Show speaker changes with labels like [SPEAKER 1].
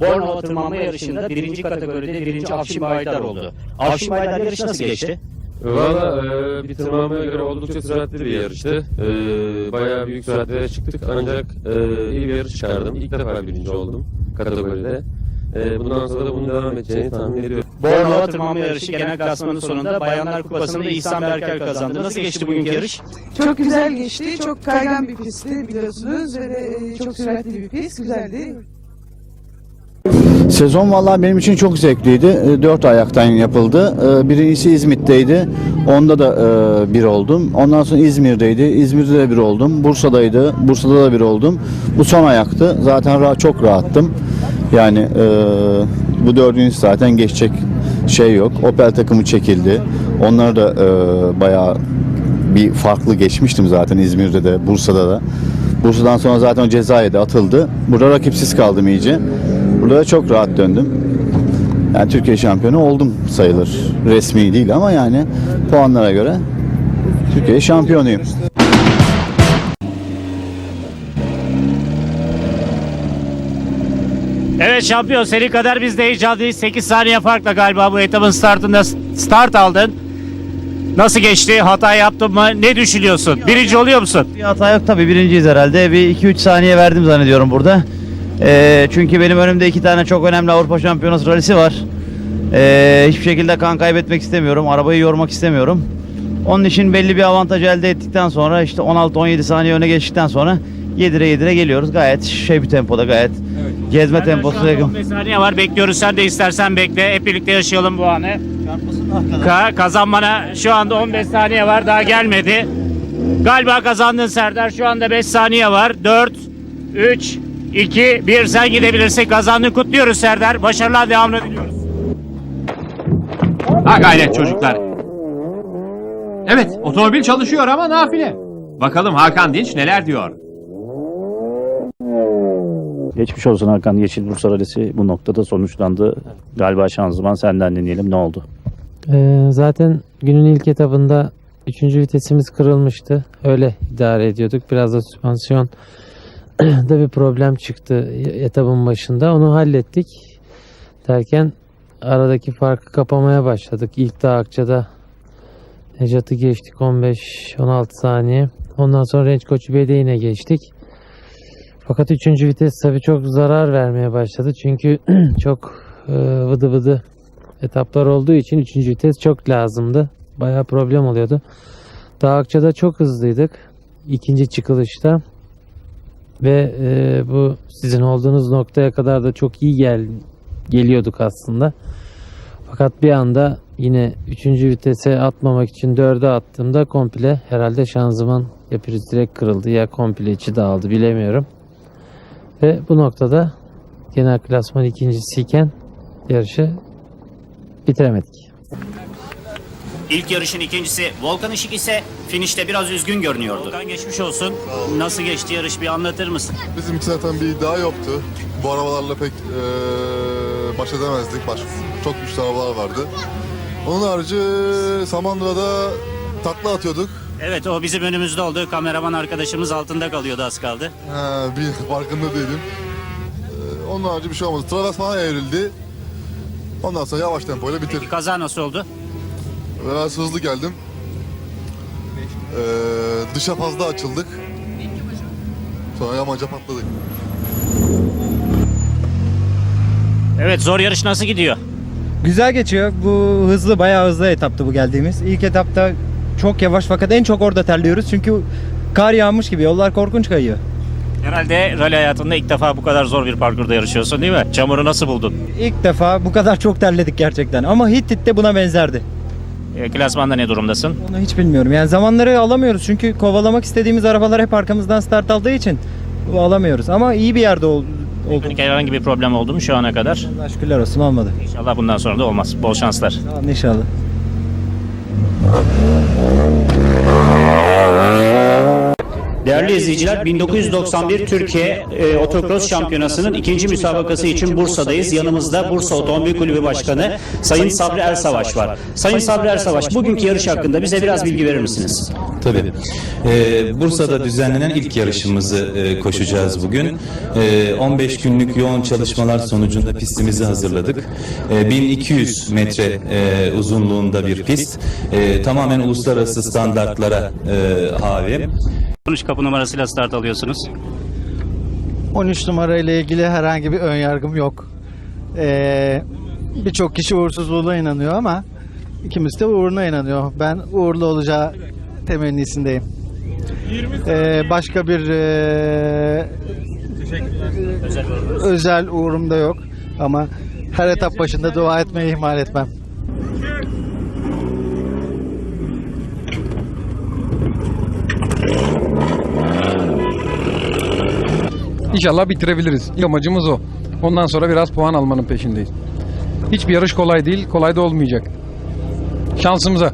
[SPEAKER 1] Bornova tırmanma yarışında birinci kategoride birinci Afşin Baydar oldu. Afşin Baydar yarışı nasıl geçti?
[SPEAKER 2] Valla e, bir tırmanmaya göre oldukça süratli bir yarıştı. E, bayağı büyük süratlere çıktık ancak e, iyi bir yarış çıkardım. İlk defa birinci oldum kategoride. E, bundan sonra da bunun devam edeceğini tahmin ediyorum.
[SPEAKER 1] Bornova tırmanma yarışı genel klasmanın sonunda Bayanlar Kupası'nda İhsan Berker kazandı. Nasıl geçti bugünkü yarış?
[SPEAKER 3] Çok güzel geçti. Çok kaygan bir pistti biliyorsunuz ve de e, çok süratli bir pist. Güzeldi.
[SPEAKER 4] Sezon vallahi benim için çok zevkliydi. E, Dört ayaktan yapıldı. E, Birincisi İzmit'teydi. Onda da e, bir oldum. Ondan sonra İzmir'deydi. İzmir'de de bir oldum. Bursa'daydı. Bursa'da da bir oldum. Bu son ayaktı. Zaten ra- çok rahattım. Yani e, bu dördüncüsü zaten geçecek şey yok. Opel takımı çekildi. Onlar da e, bayağı bir farklı geçmiştim zaten İzmir'de de Bursa'da da. Bursa'dan sonra zaten o cezayede atıldı. Burada rakipsiz kaldım iyice. Burada da çok rahat döndüm. Yani Türkiye şampiyonu oldum sayılır. Resmi değil ama yani puanlara göre Türkiye şampiyonuyum.
[SPEAKER 5] Evet şampiyon seri kadar biz de heyecanlıyız. 8 saniye farkla galiba bu etapın startında start aldın. Nasıl geçti? Hata yaptın mı? Ne düşünüyorsun? Birinci oluyor musun?
[SPEAKER 6] Bir hata yok tabii birinciyiz herhalde. Bir 2-3 saniye verdim zannediyorum burada. Ee, çünkü benim önümde iki tane çok önemli Avrupa Şampiyonası rallisi var. Ee, hiçbir şekilde kan kaybetmek istemiyorum. Arabayı yormak istemiyorum. Onun için belli bir avantaj elde ettikten sonra işte 16-17 saniye öne geçtikten sonra yedire yedire geliyoruz. Gayet şey bir tempoda gayet gezme
[SPEAKER 5] Serdar,
[SPEAKER 6] temposu
[SPEAKER 5] şu anda
[SPEAKER 6] yakın.
[SPEAKER 5] 15 saniye var. Bekliyoruz. Sen de istersen bekle. Hep birlikte yaşayalım bu anı. Ka- kazanmana şu anda 15 saniye var. Daha gelmedi. Galiba kazandın Serdar. Şu anda 5 saniye var. 4, 3, 2, 1. Sen gidebilirsin. Kazandın. Kutluyoruz Serdar. Başarılar devamını diliyoruz.
[SPEAKER 7] Ha gayret çocuklar. Evet, otomobil çalışıyor ama nafile. Bakalım Hakan Dinç neler diyor.
[SPEAKER 8] Geçmiş olsun Hakan. Yeşil Bursa Rally'si bu noktada sonuçlandı. Galiba şanzıman senden dinleyelim. Ne oldu?
[SPEAKER 9] Ee, zaten günün ilk etabında 3. vitesimiz kırılmıştı. Öyle idare ediyorduk. Biraz da süspansiyon da bir problem çıktı etabın başında. Onu hallettik. Derken aradaki farkı kapamaya başladık. İlk dağ Akça'da Necat'ı geçtik 15-16 saniye. Ondan sonra Renç Koçu Bey'de geçtik. Fakat 3. vites tabii çok zarar vermeye başladı. Çünkü çok e, vıdı vıdı etaplar olduğu için 3. vites çok lazımdı. Bayağı problem oluyordu. Dağakça'da çok hızlıydık. ikinci çıkılışta. Ve e, bu sizin olduğunuz noktaya kadar da çok iyi gel geliyorduk aslında. Fakat bir anda yine 3. vitese atmamak için 4'e attığımda komple herhalde şanzıman ya priz direkt kırıldı ya komple içi dağıldı bilemiyorum. Ve bu noktada genel klasman ikincisiyken yarışı bitiremedik.
[SPEAKER 1] İlk yarışın ikincisi Volkan Işık ise finişte biraz üzgün görünüyordu.
[SPEAKER 5] Volkan geçmiş olsun. Nasıl geçti yarış bir anlatır mısın?
[SPEAKER 10] Bizim için zaten bir iddia yoktu. Bu arabalarla pek eee baş edemezdik. Baş, çok güçlü arabalar vardı. Onun harici Samandıra'da takla atıyorduk.
[SPEAKER 5] Evet o bizim önümüzde oldu. Kameraman arkadaşımız altında kalıyordu az kaldı.
[SPEAKER 10] Ha, bir farkında değilim. Eee onun harici bir şey olmadı. Travers falan evrildi. Ondan sonra yavaş tempoyla bitirdik.
[SPEAKER 5] Kaza nasıl oldu?
[SPEAKER 10] Biraz hızlı geldim. Eee dışa fazla açıldık. Sonra yamaca patladık.
[SPEAKER 5] Evet zor yarış nasıl gidiyor?
[SPEAKER 6] Güzel geçiyor. Bu hızlı bayağı hızlı etaptı bu geldiğimiz. İlk etapta çok yavaş fakat en çok orada terliyoruz. Çünkü kar yağmış gibi yollar korkunç kayıyor.
[SPEAKER 5] Herhalde rally hayatında ilk defa bu kadar zor bir parkurda yarışıyorsun değil mi? Çamuru nasıl buldun?
[SPEAKER 6] İlk defa bu kadar çok terledik gerçekten. Ama Hittit'te buna benzerdi.
[SPEAKER 5] E, klasmanda ne durumdasın?
[SPEAKER 6] Onu hiç bilmiyorum. Yani zamanları alamıyoruz çünkü kovalamak istediğimiz arabalar hep arkamızdan start aldığı için alamıyoruz. Ama iyi bir yerde ol, oldu.
[SPEAKER 5] Mekanik herhangi bir problem oldu mu şu ana kadar?
[SPEAKER 6] Allah şükürler olsun olmadı.
[SPEAKER 5] İnşallah bundan sonra da olmaz. Bol şanslar.
[SPEAKER 6] Tamam inşallah.
[SPEAKER 1] Değerli izleyiciler 1991 Türkiye e, Otokros Şampiyonası'nın ikinci müsabakası için Bursa'dayız. Yanımızda Bursa Otomobil Kulübü Başkanı Sayın Sabri Ersavaş var. Sayın Sabri Ersavaş bugünkü yarış hakkında bize biraz bilgi verir misiniz?
[SPEAKER 11] Tabii. Ee, Bursa'da düzenlenen ilk yarışımızı e, koşacağız bugün. Ee, 15 günlük yoğun çalışmalar sonucunda pistimizi hazırladık. Ee, 1200 metre e, uzunluğunda bir pist. Ee, tamamen uluslararası standartlara e, havi.
[SPEAKER 1] 13 kapı numarasıyla start alıyorsunuz.
[SPEAKER 12] 13 numara ile ilgili herhangi bir ön yargım yok. Ee, Birçok kişi uğursuzluğuna inanıyor ama ikimiz de uğruna inanıyor. Ben uğurlu olacağı temennisindeyim. Ee, başka bir ee, özel uğrum da yok ama her etap başında dua etmeyi ihmal etmem.
[SPEAKER 13] İnşallah bitirebiliriz. İlk amacımız o. Ondan sonra biraz puan almanın peşindeyiz. Hiçbir yarış kolay değil, kolay da olmayacak. Şansımıza.